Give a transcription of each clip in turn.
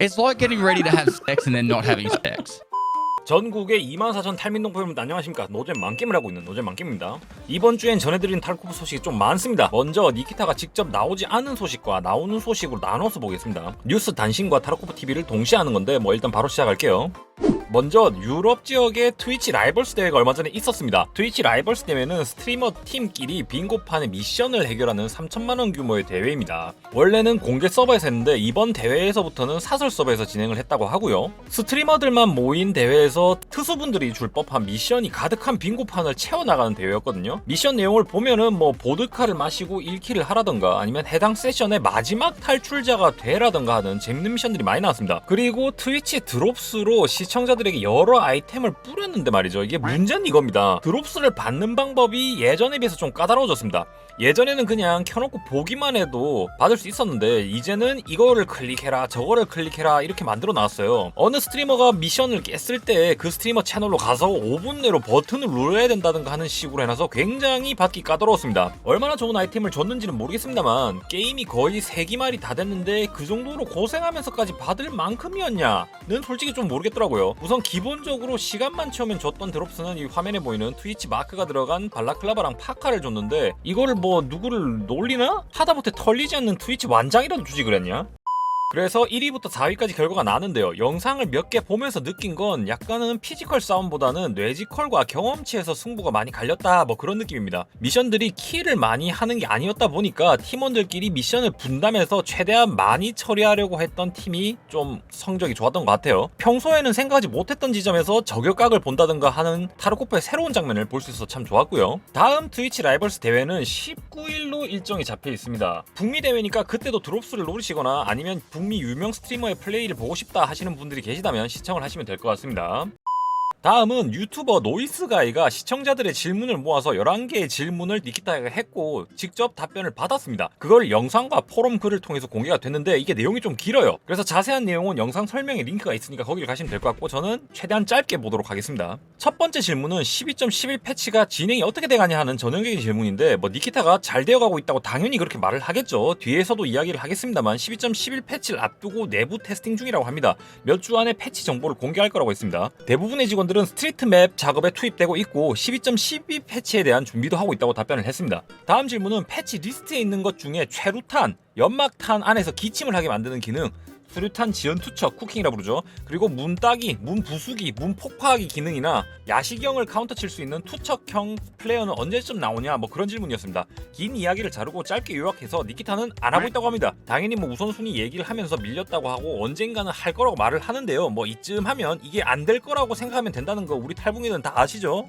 It's like getting ready to have sex and then not having sex. 전국의 24,000 탈민동포 여러분 안녕하십니까. 노잼 만겜을 하고 있는 노잼 만겜입니다. 이번 주엔 전해드린 탈코프 소식이 좀 많습니다. 먼저 니키타가 직접 나오지 않은 소식과 나오는 소식으로 나눠서 보겠습니다. 뉴스 단신과 타르코프 TV를 동시에 하는 건데 뭐 일단 바로 시작할게요 먼저 유럽 지역의 트위치 라이벌스 대회가 얼마 전에 있었습니다. 트위치 라이벌스 대회는 스트리머 팀끼리 빙고판의 미션을 해결하는 3천만 원 규모의 대회입니다. 원래는 공개 서버에서 했는데 이번 대회에서부터는 사설 서버에서 진행을 했다고 하고요. 스트리머들만 모인 대회에서 특수분들이 줄 법한 미션이 가득한 빙고판을 채워나가는 대회였거든요. 미션 내용을 보면은 뭐 보드카를 마시고 1킬을 하라던가 아니면 해당 세션의 마지막 탈출자가 되라던가 하는 재밌는 미션들이 많이 나왔습니다. 그리고 트위치 드롭스로 시청자 들에게 여러 아이템을 뿌렸는데 말이죠. 이게 문제는 이겁니다. 드롭스를 받는 방법이 예전에 비해서 좀 까다로워졌습니다. 예전에는 그냥 켜놓고 보기만 해도 받을 수 있었는데 이제는 이거를 클릭해라 저거를 클릭해라 이렇게 만들어 놨어요 어느 스트리머가 미션을 깼을 때 그 스트리머 채널로 가서 5분 내로 버튼을 눌러야 된다든가 하는 식으로 해놔서 굉장히 받기 까다로웠습니다 얼마나 좋은 아이템을 줬는지는 모르겠습니다만 게임이 거의 3기말이 다 됐는데 그 정도로 고생하면서까지 받을 만큼이었냐는 솔직히 좀 모르겠더라고요 우선 기본적으로 시간만 채우면 줬던 드롭스는 이 화면에 보이는 트위치 마크가 들어간 발라클라바랑 파카를 줬는데 이거를 뭐 누구를 놀리나? 하다못해 털리지 않는 트위치 완장이라도 주지 그랬냐? 그래서 1위부터 4위까지 결과가 나는데요. 영상을 몇 개 보면서 느낀 건 약간은 피지컬 싸움보다는 뇌지컬과 경험치에서 승부가 많이 갈렸다 뭐 그런 느낌입니다. 미션들이 킬을 많이 하는 게 아니었다 보니까 팀원들끼리 미션을 분담해서 최대한 많이 처리하려고 했던 팀이 좀 성적이 좋았던 것 같아요. 평소에는 생각하지 못했던 지점에서 저격각을 본다든가 하는 타르코프의 새로운 장면을 볼 수 있어서 참 좋았고요. 다음 트위치 라이벌스 대회는 19일로 일정이 잡혀 있습니다. 북미 대회니까 그때도 드롭스를 노리시거나 아니면 북미 유명 스트리머의 플레이를 보고 싶다 하시는 분들이 계시다면 시청을 하시면 될 것 같습니다. 다음은 유튜버 노이스가이가 시청자들의 질문을 모아서 11개의 질문을 니키타가 했고 직접 답변을 받았습니다. 그걸 영상과 포럼 글을 통해서 공개가 됐는데 이게 내용이 좀 길어요. 그래서 자세한 내용은 영상 설명에 링크가 있으니까 거기를 가시면 될 것 같고 저는 최대한 짧게 보도록 하겠습니다. 첫 번째 질문은 12.11 패치가 진행이 어떻게 돼가냐 하는 전형적인 질문인데 뭐 니키타가 잘 되어가고 있다고 당연히 그렇게 말을 하겠죠. 뒤에서도 이야기를 하겠습니다만 12.11 패치를 앞두고 내부 테스팅 중이라고 합니다. 몇 주 안에 패치 정보를 공개할 거라고 했습니다. 대부분의 직원들은 스트리트 맵 작업에 투입되고 있고 12.12 패치에 대한 준비도 하고 있다고 답변을 했습니다. 다음 질문은 패치 리스트에 있는 것 중에 최루탄, 연막탄 안에서 기침을 하게 만드는 기능, 수류탄 지연 투척, 쿠킹이라 부르죠. 그리고 문 따기, 문 부수기, 문 폭파하기 기능이나 야시경을 카운터 칠 수 있는 투척형 플레이어는 언제쯤 나오냐 뭐 그런 질문이었습니다. 긴 이야기를 자르고 짧게 요약해서 니키타는 안 하고 있다고 합니다. 당연히 뭐 우선순위 얘기를 하면서 밀렸다고 하고 언젠가는 할 거라고 말을 하는데요. 뭐 이쯤 하면 이게 안 될 거라고 생각하면 된다는 거 우리 탈북이는 다 아시죠?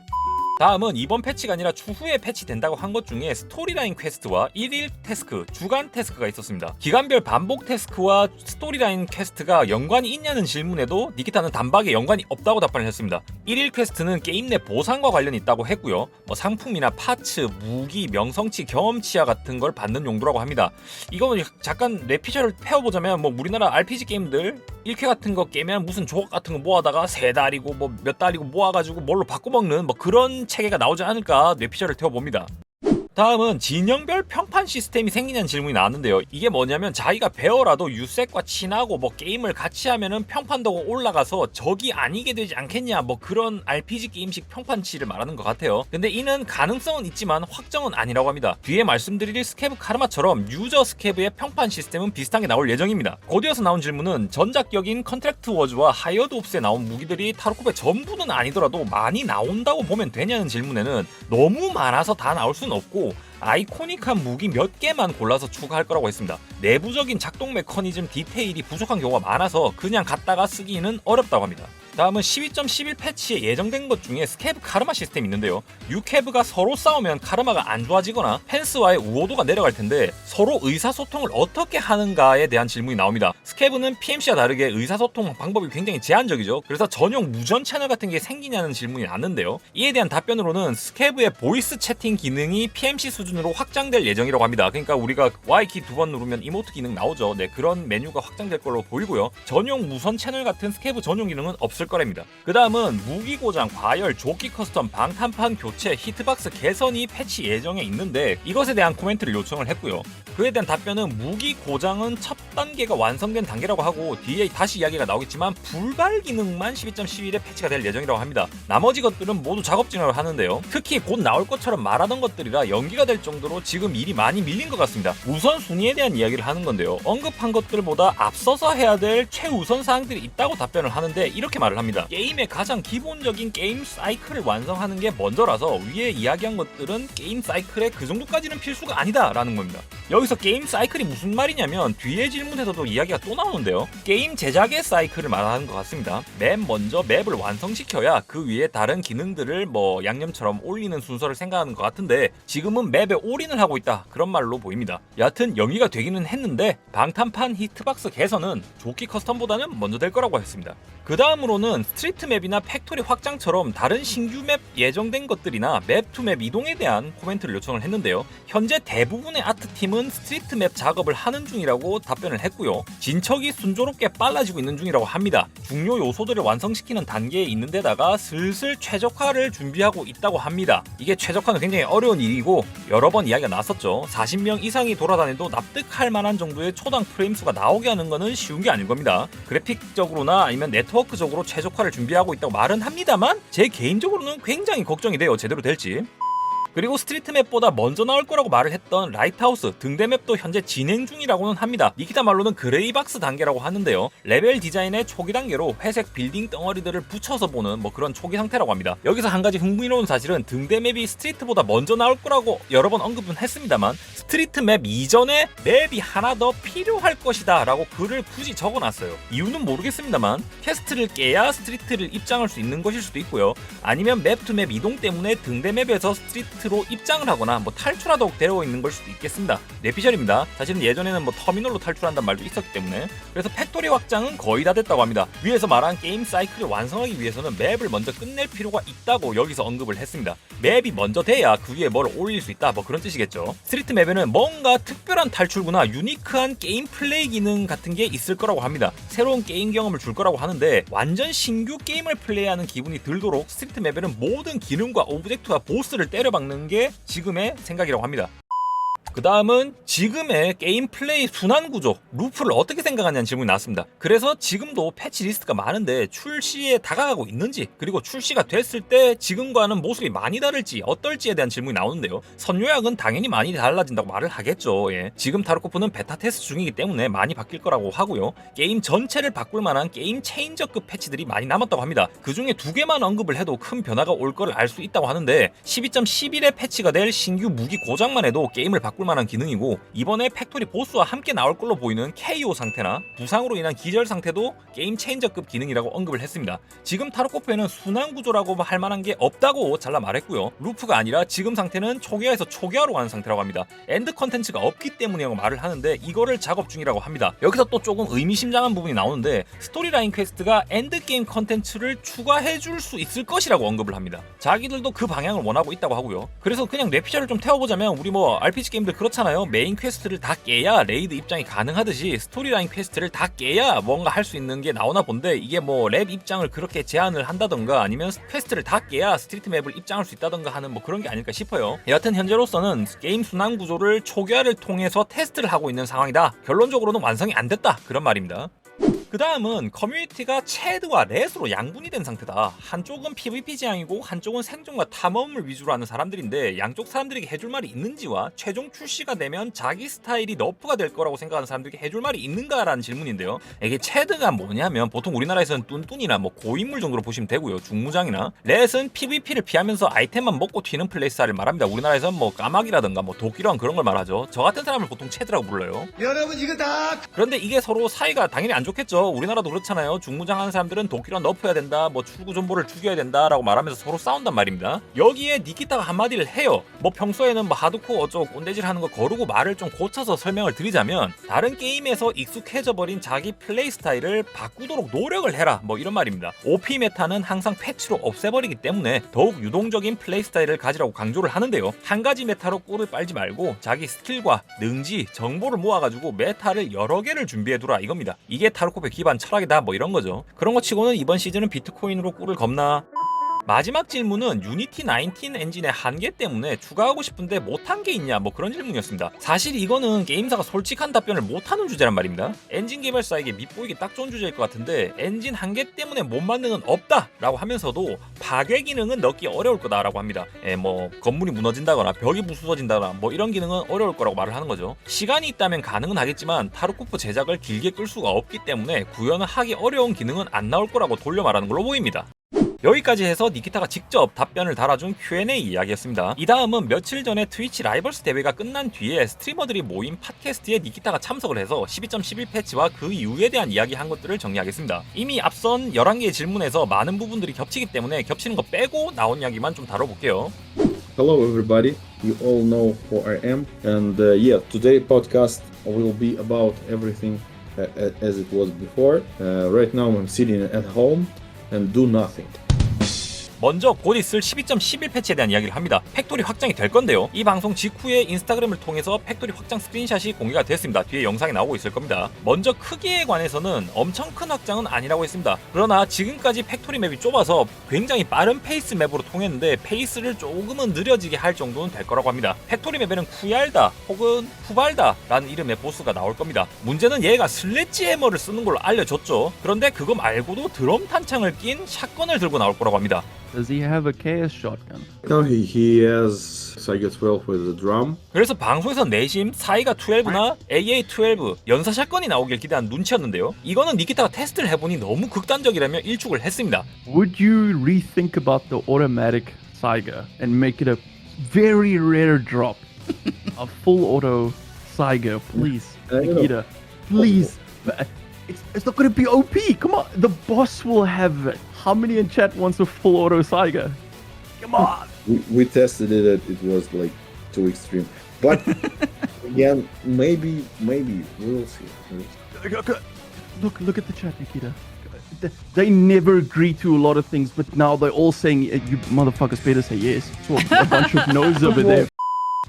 다음은 이번 패치가 아니라 추후에 패치된다고 한 것 중에 스토리라인 퀘스트와 1일 태스크, 주간 태스크가 있었습니다. 기간별 반복 태스크와 스토리라인 퀘스트가 연관이 있냐는 질문에도 니키타는 단박에 연관이 없다고 답변을 했습니다. 1일 퀘스트는 게임 내 보상과 관련이 있다고 했고요. 뭐 상품이나 파츠, 무기, 명성치, 경험치와 같은 걸 받는 용도라고 합니다. 이거는 잠깐 레피셜을 패워보자면 뭐 우리나라 RPG 게임들 1회 같은 거 깨면 무슨 조각 같은 거 모아다가 세 달이고 뭐 몇 달이고 모아가지고 뭘로 바꿔먹는 뭐 그런 체계가 나오지 않을까 뇌피셜을 태워봅니다. 다음은 진영별 평판 시스템이 생기냐는 질문이 나왔는데요. 이게 뭐냐면 자기가 배워라도 유색과 친하고 뭐 게임을 같이 하면은 평판도가 올라가서 적이 아니게 되지 않겠냐 뭐 그런 RPG 게임식 평판치를 말하는 것 같아요. 근데 이는 가능성은 있지만 확정은 아니라고 합니다. 뒤에 말씀드릴 스케브 카르마처럼 유저 스케브의 평판 시스템은 비슷하게 나올 예정입니다. 곧이어서 나온 질문은 전작격인 컨트랙트 워즈와 하이어드 옵스에 나온 무기들이 타로코프의 전부는 아니더라도 많이 나온다고 보면 되냐는 질문에는 너무 많아서 다 나올 수는 없고 아이코닉한 무기 몇 개만 골라서 추가할 거라고 했습니다. 내부적인 작동 메커니즘 디테일이 부족한 경우가 많아서 그냥 갖다가 쓰기는 어렵다고 합니다. 다음은 12.11 패치에 예정된 것 중에 스케브 카르마 시스템이 있는데요. 유캐브가 서로 싸우면 카르마가 안 좋아지거나 펜스와의 우호도가 내려갈 텐데 서로 의사소통을 어떻게 하는가에 대한 질문이 나옵니다. 스케브는 PMC와 다르게 의사소통 방법이 굉장히 제한적이죠. 그래서 전용 무전 채널 같은 게 생기냐는 질문이 났는데요. 이에 대한 답변으로는 스케브의 보이스 채팅 기능이 PMC 수준으로 확장될 예정이라고 합니다. 그러니까 우리가 Y키 두 번 누르면 이모트 기능 나오죠. 네, 그런 메뉴가 확장될 걸로 보이고요. 전용 무선 채널 같은 스케브 전용 기능은 없을 거랍니다. 그 다음은 무기 고장, 과열, 조끼 커스텀, 방탄판 교체, 히트박스 개선이 패치 예정에 있는데 이것에 대한 코멘트를 요청을 했고요. 그에 대한 답변은 무기 고장은 첫 단계가 완성된 단계라고 하고 뒤에 다시 이야기가 나오겠지만 불발 기능만 12.11에 패치가 될 예정이라고 합니다. 나머지 것들은 모두 작업 진행을 하는데요. 특히 곧 나올 것처럼 말하던 것들이라 연기가 될 정도로 지금 일이 많이 밀린 것 같습니다. 우선 순위에 대한 이야기를 하는 건데요. 언급한 것들보다 앞서서 해야 될 최우선 사항들이 있다고 답변을 하는데 이렇게 말을 합니다. 게임의 가장 기본적인 게임 사이클을 완성하는 게 먼저라서 위에 이야기한 것들은 게임 사이클의 그 정도까지는 필수가 아니다라는 겁니다. 여기서 게임 사이클이 무슨 말이냐면 뒤에 질문에서도 이야기가 또 나오는데요. 게임 제작의 사이클을 말하는 것 같습니다. 맵 먼저 맵을 완성시켜야 그 위에 다른 기능들을 뭐 양념처럼 올리는 순서를 생각하는 것 같은데 지금은 맵에 올인을 하고 있다 그런 말로 보입니다. 여하튼 영위가 되기는 했는데 방탄판 히트박스 개선은 조끼 커스텀보다는 먼저 될 거라고 했습니다. 그 다음으로는 스트리트 맵이나 팩토리 확장처럼 다른 신규 맵 예정된 것들이나 맵 투 맵 이동에 대한 코멘트를 요청을 했는데요. 현재 대부분의 아트팀은 스트리트 맵 작업을 하는 중이라고 답변을 했고요. 진척이 순조롭게 빨라지고 있는 중이라고 합니다. 중요 요소들을 완성시키는 단계에 있는 데다가 슬슬 최적화를 준비하고 있다고 합니다. 이게 최적화는 굉장히 어려운 일이고 여러 번 이야기가 나왔었죠. 40명 이상이 돌아다녀도 납득할 만한 정도의 초당 프레임 수가 나오게 하는 것은 쉬운 게 아닐 겁니다. 그래픽적으로나 아니면 네트워크적으로 최적화를 준비하고 있다고 말은 합니다만 제 개인적으로는 굉장히 걱정이 돼요. 제대로 될지. 그리고 스트리트 맵보다 먼저 나올 거라고 말을 했던 라이트하우스 등대 맵도 현재 진행 중이라고는 합니다. 니키타 말로는 그레이박스 단계라고 하는데요. 레벨 디자인의 초기 단계로 회색 빌딩 덩어리들을 붙여서 보는 뭐 그런 초기 상태라고 합니다. 여기서 한 가지 흥미로운 사실은 등대 맵이 스트리트보다 먼저 나올 거라고 여러 번 언급은 했습니다만 스트리트 맵 이전에 맵이 하나 더 필요할 것이다 라고 글을 굳이 적어놨어요. 이유는 모르겠습니다만 퀘스트를 깨야 스트리트를 입장할 수 있는 것일 수도 있고요. 아니면 맵 투 맵 이동 때문에 등대 맵에서 스트리트 로 입장을 하거나 뭐 탈출하도록 되어 있는 걸 수도 있겠습니다. 뇌피셜입니다. 사실은 예전에는 뭐 터미널로 탈출한다는 말도 있었기 때문에 그래서 팩토리 확장은 거의 다 됐다고 합니다. 위에서 말한 게임 사이클을 완성하기 위해서는 맵을 먼저 끝낼 필요가 있다고 여기서 언급을 했습니다. 맵이 먼저 돼야 그 위에 뭘 올릴 수 있다 뭐 그런 뜻이겠죠. 스트리트 맵에는 뭔가 특별한 탈출구나 유니크한 게임 플레이 기능 같은 게 있을 거라고 합니다. 새로운 게임 경험을 줄 거라고 하는데 완전 신규 게임을 플레이하는 기분이 들도록 스트리트 맵에는 모든 기능과 오브젝트와 보스를 때려박는 게 지금의 생각이라고 합니다. 그 다음은 지금의 게임 플레이 순환 구조, 루프를 어떻게 생각하냐는 질문이 나왔습니다. 그래서 지금도 패치 리스트가 많은데 출시에 다가가고 있는지, 그리고 출시가 됐을 때 지금과는 모습이 많이 다를지, 어떨지에 대한 질문이 나오는데요. 선요약은 당연히 많이 달라진다고 말을 하겠죠. 예. 지금 타르코프는 베타 테스트 중이기 때문에 많이 바뀔 거라고 하고요. 게임 전체를 바꿀 만한 게임 체인저급 패치들이 많이 남았다고 합니다. 그 중에 두 개만 언급을 해도 큰 변화가 올 걸 알 수 있다고 하는데 12.11에 패치가 될 신규 무기 고장만 해도 게임을 바꿀 만한 기능이고 이번에 팩토리 보스와 함께 나올 걸로 보이는 KO 상태나 부상으로 인한 기절 상태도 게임 체인저급 기능이라고 언급을 했습니다. 지금 타르코프에는 순환 구조라고 할 만한 게 없다고 잘라 말했고요. 루프가 아니라 지금 상태는 초기화에서 초기화로 가는 상태라고 합니다. 엔드 컨텐츠가 없기 때문이라고 말을 하는데 이거를 작업 중이라고 합니다. 여기서 또 조금 의미심장한 부분이 나오는데 스토리라인 퀘스트가 엔드 게임 컨텐츠를 추가해 줄 수 있을 것이라고 언급을 합니다. 자기들도 그 방향을 원하고 있다고 하고요. 그래서 그냥 뇌피셜을 좀 태워보자면 우리 뭐 RPG 게임들 그렇잖아요. 메인 퀘스트를 다 깨야 레이드 입장이 가능하듯이 스토리라인 퀘스트를 다 깨야 뭔가 할 수 있는 게 나오나 본데 이게 뭐 랩 입장을 그렇게 제한을 한다던가 아니면 퀘스트를 다 깨야 스트리트 맵을 입장할 수 있다던가 하는 뭐 그런 게 아닐까 싶어요. 여하튼 현재로서는 게임 순환 구조를 초기화를 통해서 테스트를 하고 있는 상황이다. 결론적으로는 완성이 안 됐다. 그런 말입니다. 그 다음은 커뮤니티가 체드와 렛으로 양분이 된 상태다. 한쪽은 PVP 지향이고 한쪽은 생존과 탐험을 위주로 하는 사람들인데 양쪽 사람들에게 해줄 말이 있는지와 최종 출시가 되면 자기 스타일이 너프가 될 거라고 생각하는 사람들에게 해줄 말이 있는가라는 질문인데요. 이게 체드가 뭐냐면 보통 우리나라에서는 뚠뚠이나 뭐 고인물 정도로 보시면 되고요. 중무장이나 렛은 PVP를 피하면서 아이템만 먹고 튀는 플레이스타일을 말합니다. 우리나라에서는 뭐 까마귀라든가 뭐 도끼랑 그런 걸 말하죠. 저 같은 사람을 보통 체드라고 불러요. 여러분 이거 다 그런데 이게 서로 사이가 당연히 안 좋겠죠. 우리나라도 그렇잖아요. 중무장 하는 사람들은 도끼랑 너프해야 된다, 뭐 출구 존보를 죽여야 된다라고 말하면서 서로 싸운단 말입니다. 여기에 니키타가 한마디를 해요. 뭐 평소에는 뭐 하드코어 어쩌고 꼰대질 하는 거 거르고 말을 좀 고쳐서 설명을 드리자면 다른 게임에서 익숙해져 버린 자기 플레이 스타일을 바꾸도록 노력을 해라. 뭐 이런 말입니다. OP 메타는 항상 패치로 없애버리기 때문에 더욱 유동적인 플레이 스타일을 가지라고 강조를 하는데요. 한 가지 메타로 꿀을 빨지 말고 자기 스킬과 능지, 정보를 모아가지고 메타를 여러 개를 준비해두라 이겁니다. 이게 탈코프의 기반 철학이다 뭐 이런 거죠. 그런 거 치고는 이번 시즌은 비트코인으로 꿀을 겁나 마지막 질문은 유니티 19 엔진의 한계 때문에 추가하고 싶은데 못한 게 있냐 뭐 그런 질문이었습니다. 사실 이거는 게임사가 솔직한 답변을 못하는 주제란 말입니다. 엔진 개발사에게 밉보이기 딱 좋은 주제일 것 같은데 엔진 한계 때문에 못 만든 건 없다 라고 하면서도 파괴 기능은 넣기 어려울 거다 라고 합니다. 예, 뭐 건물이 무너진다거나 벽이 부수어진다거나 뭐 이런 기능은 어려울 거라고 말을 하는 거죠. 시간이 있다면 가능은 하겠지만 타르코프 제작을 길게 끌 수가 없기 때문에 구현을 하기 어려운 기능은 안 나올 거라고 돌려 말하는 걸로 보입니다. 여기까지 해서 니키타가 직접 답변을 달아준 Q&A 이야기였습니다. 이 다음은 며칠 전에 트위치 라이벌스 대회가 끝난 뒤에 스트리머들이 모인 팟캐스트에 니키타가 참석을 해서 12.11 패치와 그 이후에 대한 이야기 한 것들을 정리하겠습니다. 이미 앞선 11개의 질문에서 많은 부분들이 겹치기 때문에 겹치는 거 빼고 나온 이야기만 좀 다뤄볼게요. Hello, everybody. You all know who I am, and uh, yeah, today podcast will be about everything uh, as it was before. Uh, right now, I'm sitting at home and do nothing. 먼저 곧 있을 12.11 패치에 대한 이야기를 합니다. 팩토리 확장이 될 건데요. 이 방송 직후에 인스타그램을 통해서 팩토리 확장 스크린샷이 공개가 됐습니다. 뒤에 영상이 나오고 있을 겁니다. 먼저 크기에 관해서는 엄청 큰 확장은 아니라고 했습니다. 그러나 지금까지 팩토리 맵이 좁아서 굉장히 빠른 페이스 맵으로 통했는데 페이스를 조금은 느려지게 할 정도는 될 거라고 합니다. 팩토리 맵에는 쿠얄다 혹은 후발다 라는 이름의 보스가 나올 겁니다. 문제는 얘가 슬래지 해머를 쓰는 걸로 알려졌죠. 그런데 그거 말고도 드럼 탄창을 낀 샷건을 들고 나올 거라고 합니다. Does he have a KS shotgun? No, he, he has Saiga 12 with the drum. 그래서 방송에서 내심 사이가 12나 AA12 연사 샷건이 나오길 기대한 눈치였는데요. 이거는 니키타가 테스트를 해보니 너무 극단적이라며 일축을 했습니다. Would you rethink about the automatic Saiga and make it a very rare drop? a full auto Saiga, please. I don't know. Nikita, please. It's, it's not going to be OP. Come on. The boss will have it. How many in chat wants a full auto Saiga? Come on. We, we tested it, it was like too extreme. But again, maybe, maybe we'll see. We'll see. Look, look at the chat, Nikita. They- They never agree to a lot of things, but now they're all saying, "Eh, "You motherfuckers better say yes." So a bunch of no's over there.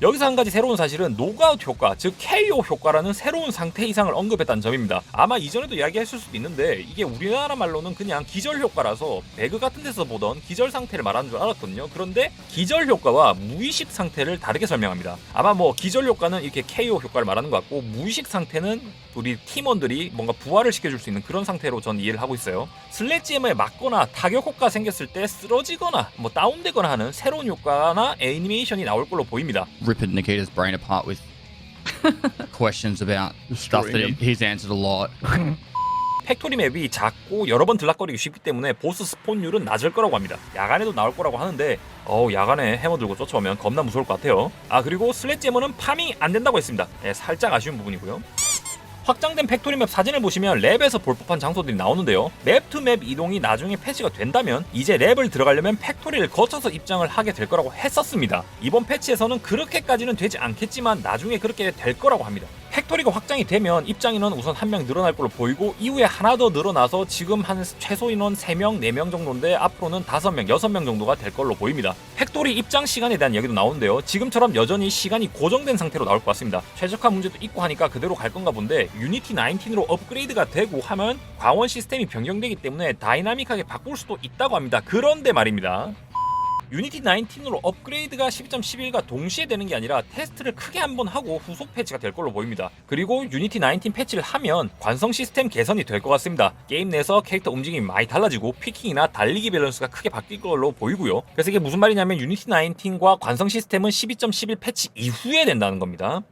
여기서 한 가지 새로운 사실은 노그아웃 효과, 즉 KO 효과라는 새로운 상태 이상을 언급했다는 점입니다. 아마 이전에도 이야기했을 수도 있는데 이게 우리나라 말로는 그냥 기절 효과라서 배그 같은 데서 보던 기절 상태를 말하는 줄 알았거든요. 그런데 기절 효과와 무의식 상태를 다르게 설명합니다. 아마 뭐 기절 효과는 이렇게 KO 효과를 말하는 것 같고 무의식 상태는 우리 팀원들이 뭔가 부활을 시켜줄 수 있는 그런 상태로 전 이해를 하고 있어요. 슬래지엠에 맞거나 타격 효과 생겼을 때 쓰러지거나 뭐 다운되거나 하는 새로운 효과나 애니메이션이 나올 걸로 보입니다. Ripping Nikita's brain apart with questions about stuff that he- he's answered a lot. 팩토리 맵이 작고 여러 번 들락거리기 쉽기 때문에 보스 스폰율은 낮을 거라고 합니다. 야간에도 나올 거라고 하는데 어우 야간에 해머 들고 쫓아오면 겁나 무서울 것 같아요. 아 그리고 슬래지해머는 파밍 안 된다고 했습니다. 예, 살짝 아쉬운 부분이고요. 확장된 팩토리 맵 사진을 보시면 랩에서 볼 법한 장소들이 나오는데요. 맵 투 맵 이동이 나중에 패치가 된다면 이제 랩을 들어가려면 팩토리를 거쳐서 입장을 하게 될 거라고 했었습니다. 이번 패치에서는 그렇게까지는 되지 않겠지만 나중에 그렇게 될 거라고 합니다. 팩토리가 확장이 되면 입장 인원 우선 한 명 늘어날 걸로 보이고 이후에 하나 더 늘어나서 지금 한 최소 인원 3명, 4명 정도인데 앞으로는 5명, 6명 정도가 될 걸로 보입니다. 팩토리 입장 시간에 대한 얘기도 나오는데요. 지금처럼 여전히 시간이 고정된 상태로 나올 것 같습니다. 최적화 문제도 있고 하니까 그대로 갈 건가 본데 유니티 19으로 업그레이드가 되고 하면 광원 시스템이 변경되기 때문에 다이나믹하게 바꿀 수도 있다고 합니다. 그런데 말입니다. 유니티 19으로 업그레이드가 12.11과 동시에 되는 게 아니라 테스트를 크게 한번 하고 후속 패치가 될 걸로 보입니다. 그리고 유니티 19 패치를 하면 관성 시스템 개선이 될 것 같습니다. 게임 내에서 캐릭터 움직임이 많이 달라지고 피킹이나 달리기 밸런스가 크게 바뀔 걸로 보이고요. 그래서 이게 무슨 말이냐면 유니티 19과 관성 시스템은 12.11 패치 이후에 된다는 겁니다.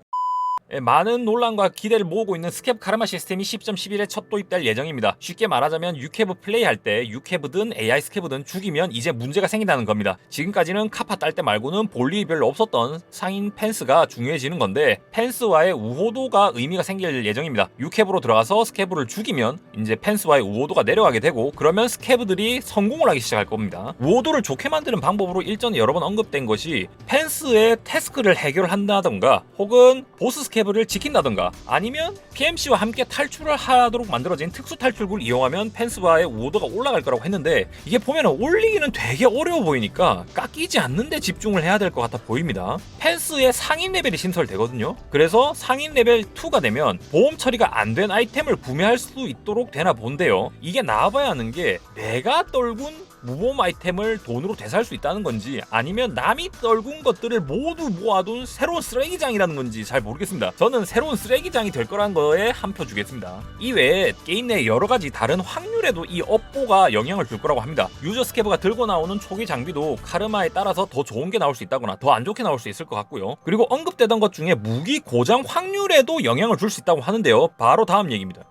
예, 많은 논란과 기대를 모으고 있는 스캡 카르마 시스템이 10.11에 첫 도입될 예정입니다. 쉽게 말하자면 유캐브 플레이할 때 유캐브든 AI 스캐브든 죽이면 이제 문제가 생긴다는 겁니다. 지금까지는 카파 딸 때 말고는 볼 일이 별로 없었던 상인 펜스가 중요해지는 건데 펜스와의 우호도가 의미가 생길 예정입니다. 유캐브로 들어가서 스캐브를 죽이면 이제 펜스와의 우호도가 내려가게 되고 그러면 스캐브들이 성공을 하기 시작할 겁니다. 우호도를 좋게 만드는 방법으로 일전에 여러 번 언급된 것이 펜스의 태스크를 해결한다던가 혹은 보스 스캐 스케브를 지킨다던가 아니면 PMC와 함께 탈출을 하도록 만들어진 특수 탈출구를 이용하면 펜스바의 우도가 올라갈 거라고 했는데 이게 보면은 올리기는 되게 어려워 보이니까 깎이지 않는데 집중을 해야 될 것 같아 보입니다. 펜스의 상인 레벨이 신설되거든요. 그래서 상인 레벨 2가 되면 보험 처리가 안 된 아이템을 구매할 수 있도록 되나 본데요. 이게 나와봐야 하는 게 내가 떨군 무보험 아이템을 돈으로 되살 수 있다는 건지 아니면 남이 떨군 것들을 모두 모아둔 새로운 쓰레기장이라는 건지 잘 모르겠습니다. 저는 새로운 쓰레기장이 될 거라는 거에 한 표 주겠습니다. 이외에 게임 내 여러 가지 다른 확률에도 이 업보가 영향을 줄 거라고 합니다. 유저 스케브가 들고 나오는 초기 장비도 카르마에 따라서 더 좋은 게 나올 수 있다거나 더 안 좋게 나올 수 있을 것 같고요. 그리고 언급되던 것 중에 무기 고장 확률에도 영향을 줄 수 있다고 하는데요. 바로 다음 얘기입니다.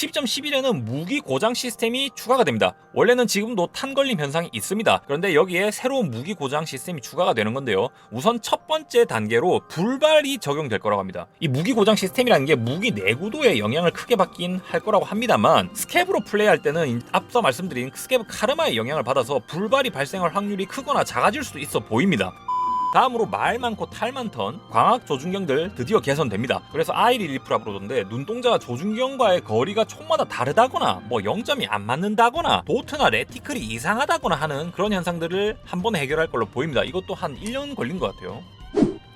10.11에는 무기 고장 시스템이 추가가 됩니다. 원래는 지금도 탄 걸림 현상이 있습니다. 그런데 여기에 새로운 무기 고장 시스템이 추가가 되는 건데요. 우선 첫 번째 단계로 불발이 적용될 거라고 합니다. 이 무기 고장 시스템이라는 게 무기 내구도에 영향을 크게 받긴 할 거라고 합니다만 스캡으로 플레이할 때는 앞서 말씀드린 스캡 카르마의 영향을 받아서 불발이 발생할 확률이 크거나 작아질 수도 있어 보입니다. 다음으로 말 많고 탈 많던 광학 조준경들 드디어 개선됩니다. 그래서 아이 릴리프라 부르던데 눈동자가 조준경과의 거리가 총마다 다르다거나 뭐 0점이 안 맞는다거나 도트나 레티클이 이상하다거나 하는 그런 현상들을 한 번에 해결할 걸로 보입니다. 이것도 한 1년 걸린 것 같아요.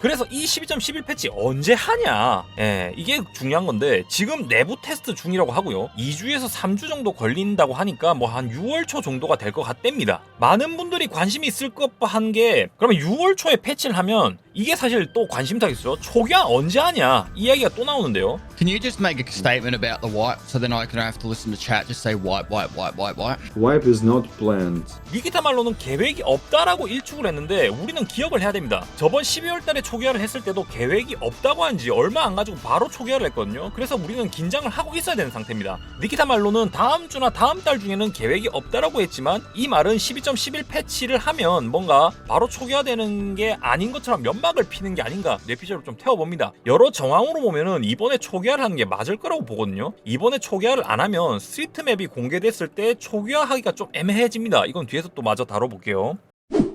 그래서 이 12.11 패치 언제 하냐? 예, 이게 중요한 건데 지금 내부 테스트 중이라고 하고요. 2주에서 3주 정도 걸린다고 하니까 뭐 한 6월 초 정도가 될 것 같답니다. 많은 분들이 관심이 있을 법한 게 그러면 6월 초에 패치를 하면 이게 사실 또 관심사겠죠. 초기화 언제 하냐? 이야기가 또 나오는데요. Can you just make a statement about the wipe so then I can have to listen to chat? Just say wipe, wipe, wipe, wipe, wipe. Wipe is not planned. 니키타 말로는 계획이 없다라고 일축을 했는데 우리는 기억을 해야 됩니다. 저번 12월 달에 초 기화를 했을 때도 계획이 없다고 한 지 얼마 안 가지고 바로 초기화를 했거든요. 그래서 우리는 긴장을 하고 있어야 되는 상태입니다. 니키타 말로는 다음 주나 다음 달 중에는 계획이 없다라고 했지만 이 말은 12.11 패치를 하면 뭔가 바로 초기화되는 게 아닌 것처럼 면막을 피는 게 아닌가 뇌피셜을 좀 태워봅니다. 여러 정황으로 보면은 이번에 초기화를 하는 게 맞을 거라고 보거든요. 이번에 초기화를 안 하면 스트리트 맵이 공개됐을 때 초기화하기가 좀 애매해집니다. 이건 뒤에서 또 마저 다뤄볼게요.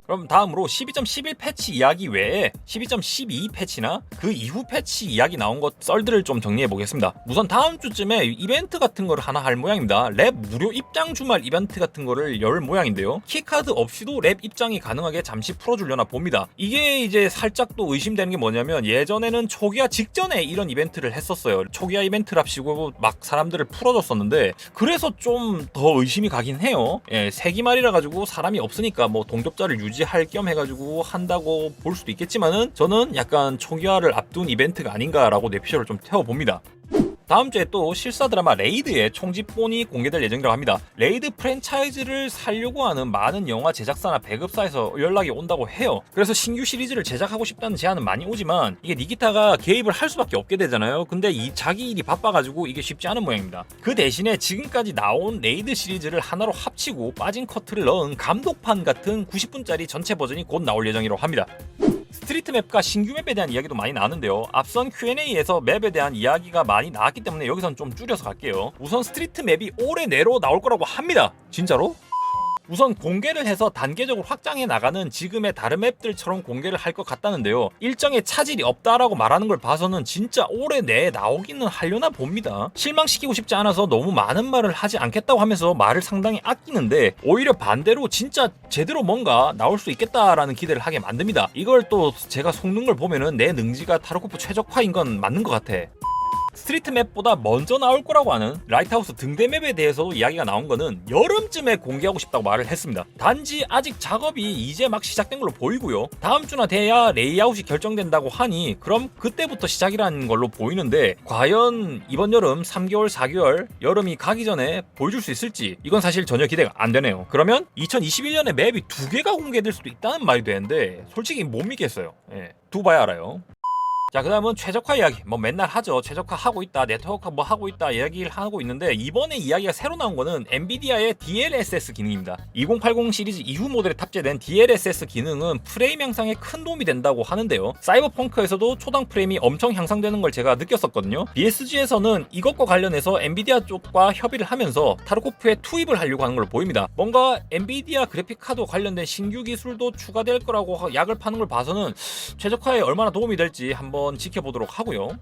그럼 다음으로 12.11 패치 이야기 외에 12.12 패치나 그 이후 패치 이야기 나온 것 썰들을 좀 정리해 보겠습니다. 우선 다음 주쯤에 이벤트 같은 거를 하나 할 모양입니다. 랩 무료 입장 주말 이벤트 같은 거를 열 모양인데요. 키카드 없이도 랩 입장이 가능하게 잠시 풀어주려나 봅니다. 이게 이제 살짝 또 의심되는 게 뭐냐면 예전에는 초기화 직전에 이런 이벤트를 했었어요. 초기화 이벤트랍시고 막 사람들을 풀어줬었는데 그래서 좀 더 의심이 가긴 해요. 예, 세기말이라 가지고 사람이 없으니까 뭐 동접자를 유지 할 겸 해가지고 한다고 볼 수도 있겠지만은 저는 약간 초기화를 앞둔 이벤트가 아닌가라고 뇌피셜을 좀 태워봅니다. 다음 주에 또 실사 드라마 레이드의 총집본이 공개될 예정이라고 합니다. 레이드 프랜차이즈를 살려고 하는 많은 영화 제작사나 배급사에서 연락이 온다고 해요. 그래서 신규 시리즈를 제작하고 싶다는 제안은 많이 오지만 이게 니기타가 개입을 할 수밖에 없게 되잖아요. 근데 이 자기 일이 바빠가지고 이게 쉽지 않은 모양입니다. 그 대신에 지금까지 나온 레이드 시리즈를 하나로 합치고 빠진 커트를 넣은 감독판 같은 90분짜리 전체 버전이 곧 나올 예정이라고 합니다. 스트리트 맵과 신규 맵에 대한 이야기도 많이 나왔는데요. 앞선 Q&A에서 맵에 대한 이야기가 많이 나왔기 때문에 여기선 좀 줄여서 갈게요. 우선 스트리트 맵이 올해 내로 나올 거라고 합니다. 진짜로? 우선 공개를 해서 단계적으로 확장해 나가는 지금의 다른 맵들처럼 공개를 할 것 같다는데요. 일정에 차질이 없다라고 말하는 걸 봐서는 진짜 올해 내에 나오기는 하려나 봅니다. 실망시키고 싶지 않아서 너무 많은 말을 하지 않겠다고 하면서 말을 상당히 아끼는데 오히려 반대로 진짜 제대로 뭔가 나올 수 있겠다라는 기대를 하게 만듭니다. 이걸 또 제가 속는 걸 보면은 내 능지가 타르코프 최적화인 건 맞는 것 같아. 스트리트 맵보다 먼저 나올 거라고 하는 라이트하우스 등대 맵에 대해서도 이야기가 나온 거는 여름쯤에 공개하고 싶다고 말을 했습니다. 단지 아직 작업이 이제 막 시작된 걸로 보이고요. 다음 주나 돼야 레이아웃이 결정된다고 하니 그럼 그때부터 시작이라는 걸로 보이는데 과연 이번 여름 3개월, 4개월 여름이 가기 전에 보여줄 수 있을지 이건 사실 전혀 기대가 안 되네요. 그러면 2021년에 맵이 두 개가 공개될 수도 있다는 말이 되는데 솔직히 못 믿겠어요. 예, 두 봐야 알아요. 자, 그 다음은 최적화 이야기. 뭐 맨날 하죠. 최적화 하고 있다, 네트워크 뭐 하고 있다 이야기를 하고 있는데 이번에 이야기가 새로 나온 거는 엔비디아의 DLSS 기능입니다. 2080 시리즈 이후 모델에 탑재된 DLSS 기능은 프레임 향상에 큰 도움이 된다고 하는데요. 사이버펑크에서도 초당 프레임이 엄청 향상되는 걸 제가 느꼈었거든요. BSG에서는 이것과 관련해서 엔비디아 쪽과 협의를 하면서 타르코프에 투입을 하려고 하는 걸로 보입니다. 뭔가 엔비디아 그래픽 카드 관련된 신규 기술도 추가될 거라고 약을 파는 걸 봐서는 최적화에 얼마나 도움이 될지 한번 한번 지켜보도록 하고요.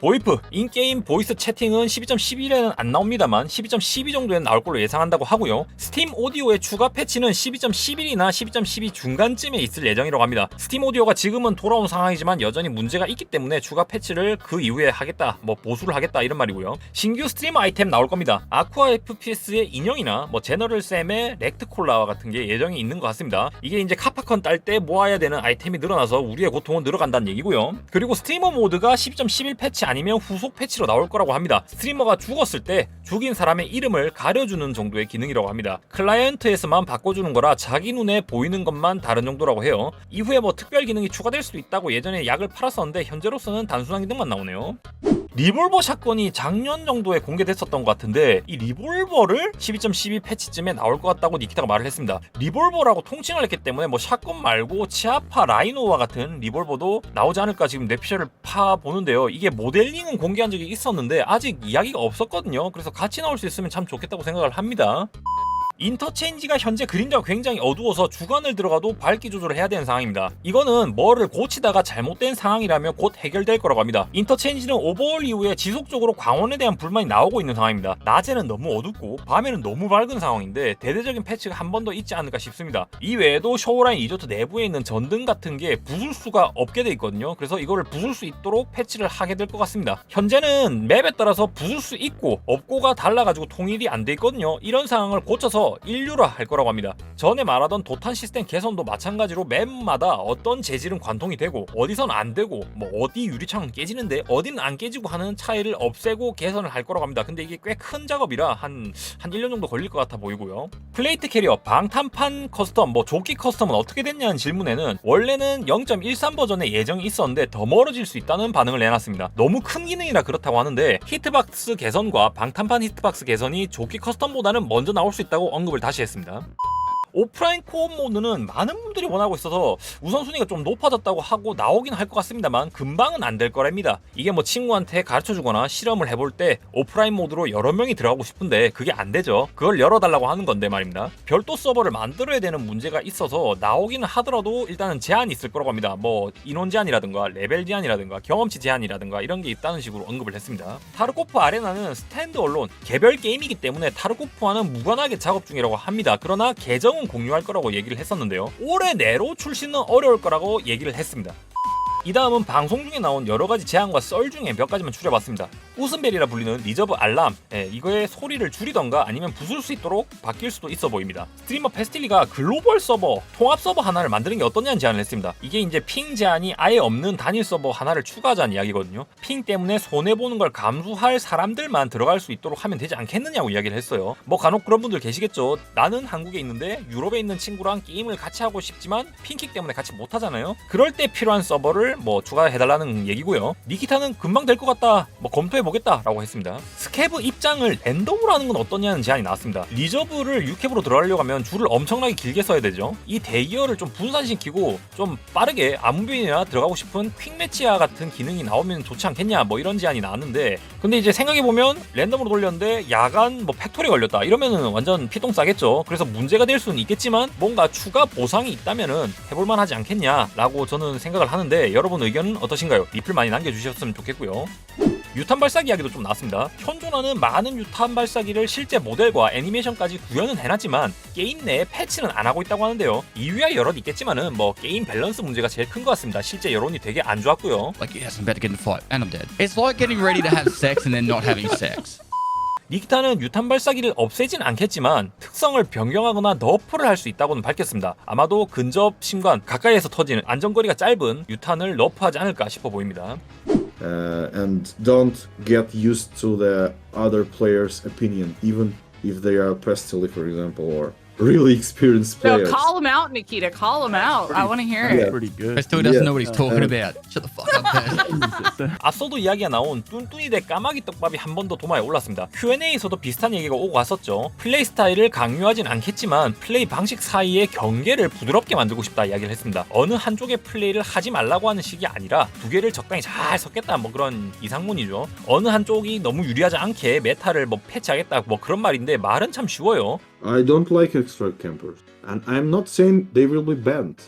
보이프 인게임 보이스 채팅은 12.11에는 안 나옵니다만 12.12 정도에 나올 걸로 예상한다고 하고요. 스팀 오디오의 추가 패치는 12.11이나 12.12 중간쯤에 있을 예정이라고 합니다. 스팀 오디오가 지금은 돌아온 상황이지만 여전히 문제가 있기 때문에 추가 패치를 그 이후에 하겠다, 뭐 보수를 하겠다 이런 말이고요. 신규 스트림 아이템 나올 겁니다. 아쿠아 FPS의 인형이나 뭐 제너럴 쌤의 렉트 콜라와 같은 게 예정이 있는 것 같습니다. 이게 이제 카파컨 딸 때 모아야 되는 아이템이 늘어나서 우리의 고통은 늘어간다는 얘기고요. 그리고 스트리머 모드가 12.11 패치 아니면 후속 패치로 나올 거라고 합니다. 스트리머가 죽었을 때 죽인 사람의 이름을 가려주는 정도의 기능이라고 합니다. 클라이언트에서만 바꿔주는 거라 자기 눈에 보이는 것만 다른 정도라고 해요. 이후에 뭐 특별 기능이 추가될 수도 있다고 예전에 약을 팔았었는데 현재로서는 단순한 기능만 나오네요. 리볼버 샷건이 작년 정도에 공개됐었던 것 같은데 이 리볼버를 12.12 패치쯤에 나올 것 같다고 니키타가 말을 했습니다. 리볼버라고 통칭을 했기 때문에 뭐 샷건 말고 치아파 라이노와 같은 리볼버도 나오지 않을까 지금 뇌피셜을 파 보는데요. 이게 모델링은 공개한 적이 있었는데 아직 이야기가 없었거든요. 그래서 같이 나올 수 있으면 참 좋겠다고 생각을 합니다. 인터체인지가 현재 그림자가 굉장히 어두워서 주간을 들어가도 밝기 조절을 해야 되는 상황입니다. 이거는 뭐를 고치다가 잘못된 상황이라면 곧 해결될 거라고 합니다. 인터체인지는 오버올 이후에 지속적으로 광원에 대한 불만이 나오고 있는 상황입니다. 낮에는 너무 어둡고 밤에는 너무 밝은 상황인데 대대적인 패치가 한 번 더 있지 않을까 싶습니다. 이 외에도 쇼라인 리조트 내부에 있는 전등 같은 게 부술 수가 없게 돼 있거든요. 그래서 이거를 부술 수 있도록 패치를 하게 될 것 같습니다. 현재는 맵에 따라서 부술 수 있고 없고가 달라가지고 통일이 안 돼 있거든요. 이런 상황을 고쳐서 인류화 할 거라고 합니다. 전에 말하던 도탄 시스템 개선도 마찬가지로 맵마다 어떤 재질은 관통이 되고 어디선 안 되고 뭐 어디 유리창은 깨지는데 어디는 안 깨지고 하는 차이를 없애고 개선을 할 거라고 합니다. 근데 이게 꽤 큰 작업이라 한, 한 1년 정도 걸릴 것 같아 보이고요. 플레이트 캐리어 방탄판 커스텀 뭐 조끼 커스텀은 어떻게 됐냐는 질문에는 원래는 0.13 버전의 예정이 있었는데 더 멀어질 수 있다는 반응을 내놨습니다. 너무 큰 기능이라 그렇다고 하는데 히트박스 개선과 방탄판 히트박스 개선이 조끼 커스텀보다는 먼저 나올 수 있다고 언급을 다시 했습니다. 오프라인 코업 모드는 많은 분들이 원하고 있어서 우선순위가 좀 높아졌다고 하고 나오긴 할 것 같습니다만 금방은 안 될 거랍니다. 이게 뭐 친구한테 가르쳐 주거나 실험을 해볼 때 오프라인 모드로 여러 명이 들어가고 싶은데 그게 안 되죠. 그걸 열어달라고 하는 건데 말입니다. 별도 서버를 만들어야 되는 문제가 있어서 나오기는 하더라도 일단은 제한이 있을 거라고 합니다. 뭐 인원 제한이라든가 레벨 제한이라든가 경험치 제한이라든가 이런 게 있다는 식으로 언급을 했습니다. 타르코프 아레나는 스탠드 언론 개별 게임이기 때문에 타르코프와는 무관하게 작업 중이라고 합니다. 그러나 계정은 공유할 거라고 얘기를 했었는데요. 올해 내로 출시는 어려울 거라고 얘기를 했습니다. 이 다음은 방송 중에 나온 여러 가지 제안과 썰 중에 몇 가지만 추려봤습니다. 웃음벨이라 불리는 리저브 알람, 예, 이거의 소리를 줄이던가 아니면 부술 수 있도록 바뀔 수도 있어 보입니다. 스트리머 페스틸리가 글로벌 서버, 통합 서버 하나를 만드는 게 어떠냐는 제안을 했습니다. 이게 이제 핑 제한이 아예 없는 단일 서버 하나를 추가하자는 이야기거든요. 핑 때문에 손해보는 걸 감수할 사람들만 들어갈 수 있도록 하면 되지 않겠느냐고 이야기를 했어요. 뭐 간혹 그런 분들 계시겠죠. 나는 한국에 있는데 유럽에 있는 친구랑 게임을 같이 하고 싶지만 핑킥 때문에 같이 못 하잖아요. 그럴 때 필요한 서버를 뭐 추가해달라는 얘기고요. 니키타는 금방 될 것 같다. 뭐 검토해 보겠다라고 했습니다. 스케브 입장을 랜덤으로 하는 건 어떠냐는 제안이 나왔습니다. 리저브를 6캡으로 들어가려고 하면 줄을 엄청나게 길게 써야 되죠. 이 대기어를 좀 분산시키고 좀 빠르게 아무변이나 들어가고 싶은 퀵매치야 같은 기능이 나오면 좋지 않겠냐 뭐 이런 제안이 나왔는데 근데 이제 생각해보면 랜덤으로 돌렸는데 야간 뭐 팩토리 걸렸다 이러면은 완전 피똥 싸겠죠. 그래서 문제가 될 수는 있겠지만 뭔가 추가 보상이 있다면은 해볼만 하지 않겠냐라고 저는 생각을 하는데 여러분 의견은 어떠신가요? 리플 많이 남겨주셨으면 좋겠고요. 유탄 발사기 이야기도 좀 나왔습니다. 현존하는 많은 유탄 발사기를 실제 모델과 애니메이션까지 구현은 해놨지만 게임 내에 패치는 안 하고 있다고 하는데요. 이유야 여럿 있겠지만은 뭐 게임 밸런스 문제가 제일 큰 것 같습니다. 실제 여론이 되게 안 좋았고요. Like, yes, I'm about to get in a fight, and I'm dead. It's like getting ready to have sex and then not having sex. 니키타는 유탄 발사기를 없애진 않겠지만 특성을 변경하거나 너프를 할 수 있다고는 밝혔습니다. 아마도 근접 신관 가까이에서 터지는 안전거리가 짧은 유탄을 너프하지 않을까 싶어 보입니다. Uh, and don't get used to the other player's opinion, even if they are pestily, for example, or really experienced No, players. call him out, Nikita. Call him out. I want to hear Yeah. it. Pretty good. Still doesn't Yeah. know what he's talking about. Shut the fuck up, man. 앞서도 이야기가 나온 뚠뚠이 대 까마귀 떡밥이 한 번 더 도마에 올랐습니다. Q&A에서도 비슷한 얘기가 오고 갔었죠. 플레이 스타일을 강요하진 않겠지만 플레이 방식 사이의 경계를 부드럽게 만들고 싶다 이야기를 했습니다. 어느 한쪽의 플레이를 하지 말라고 하는 식이 아니라 두 개를 적당히 잘 섞겠다 뭐 그런 이상문이죠. 어느 한쪽이 너무 유리하지 않게 메타를 뭐 패치하겠다 뭐 그런 말인데 말은 참 쉬워요. I don't like extract campers, and I'm not saying they will be banned,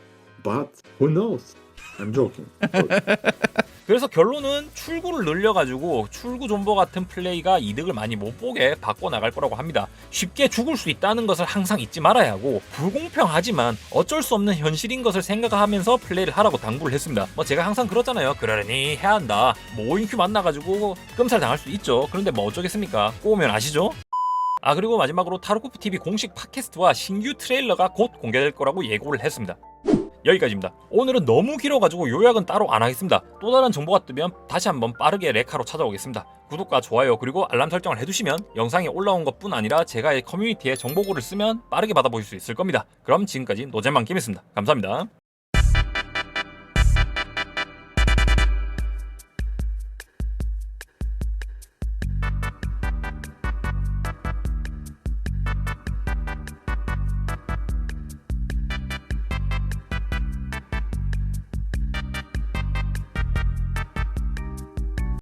but who knows? I'm joking. 그래서 결론은 출구를 늘려가지고 출구 존버 같은 플레이가 이득을 많이 못 보게 바꿔 나갈 거라고 합니다. 쉽게 죽을 수 있다는 것을 항상 잊지 말아야 하고 불공평하지만 어쩔 수 없는 현실인 것을 생각하면서 플레이를 하라고 당부를 했습니다. 뭐 제가 항상 그렇잖아요. 그러니 해야 한다. 뭐 5인큐 만나가지고 끔살 당할 수 있죠. 그런데 뭐 어쩌겠습니까? 꼬우면 아시죠? 아 그리고 마지막으로 타르코프 TV 공식 팟캐스트와 신규 트레일러가 곧 공개될 거라고 예고를 했습니다. 여기까지입니다. 오늘은 너무 길어가지고 요약은 따로 안 하겠습니다. 또 다른 정보가 뜨면 다시 한번 빠르게 레카로 찾아오겠습니다. 구독과 좋아요 그리고 알람 설정을 해두시면 영상이 올라온 것뿐 아니라 제가 이 커뮤니티에 정보글을 쓰면 빠르게 받아보실 수 있을 겁니다. 그럼 지금까지 노잼만 김이었습니다. 감사합니다.